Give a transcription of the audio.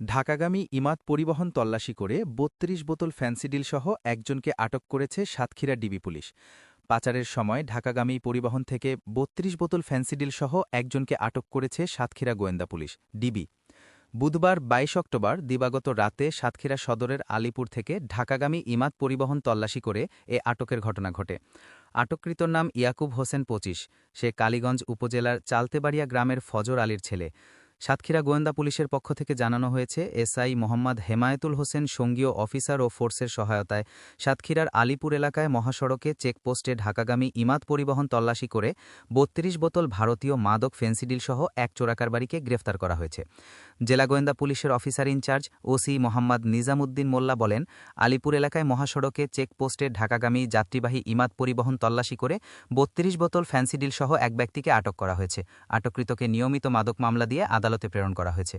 ঢাকাগামী ইমাদ পরিবহন তল্লাশি করে বত্রিশ বোতল ফ্যান্সিডিল সহ একজনকে আটক করেছে সাতক্ষীরা ডিবি পুলিশ। পাচারের সময় ঢাকাগামী পরিবহন থেকে বত্রিশ বোতল ফ্যান্সিডিল সহ একজনকে আটক করেছে সাতক্ষীরা গোয়েন্দা পুলিশ, ডিবি। বুধবার ২২ অক্টোবর দিবাগত রাতে সাতক্ষীরা সদরের আলিপুর থেকে ঢাকাগামী ইমাদ পরিবহন তল্লাশি করে এ আটকের ঘটনা ঘটে। আটককৃতর নাম ইয়াকুব হোসেন পঁচিশ। সে কালীগঞ্জ উপজেলার চালতেবাড়িয়া গ্রামের ফজর আলীর ছেলে। সাতক্ষীরা গোয়েন্দা পুলিশের পক্ষ থেকে জানানো হয়েছে, এসআই মোহাম্মদ হেমায়েতুল হোসেন সঙ্গীয় অফিসার ও ফোর্সের সহায়তায় সাতক্ষীরার আলিপুর এলাকায় মহাসড়কে চেকপোস্টে ঢাকাগামী ইমাদ পরিবহন তল্লাশি করে বত্রিশ বোতল ভারতীয় মাদক ফেন্সিডিল সহ এক চোরাকারবারিকে গ্রেফতার করা হয়েছে। জেলা গোয়েন্দা পুলিশের officer in-charge OC Mohammad Nizamuddin Molla বলেন, আলিপুর এলাকায় মহাসড়কে চেকপোস্টে ঢাকাগামী যাত্রীবাহী ইমাদ পরিবহন তল্লাশি করে বত্রিশ বোতল ফ্যান্সিডিল সহ এক ব্যক্তিকে আটক করা হয়েছে। আটককৃতকে নিয়মিত মাদক মামলা দিয়ে আদালতে প্রেরণ করা হয়েছে।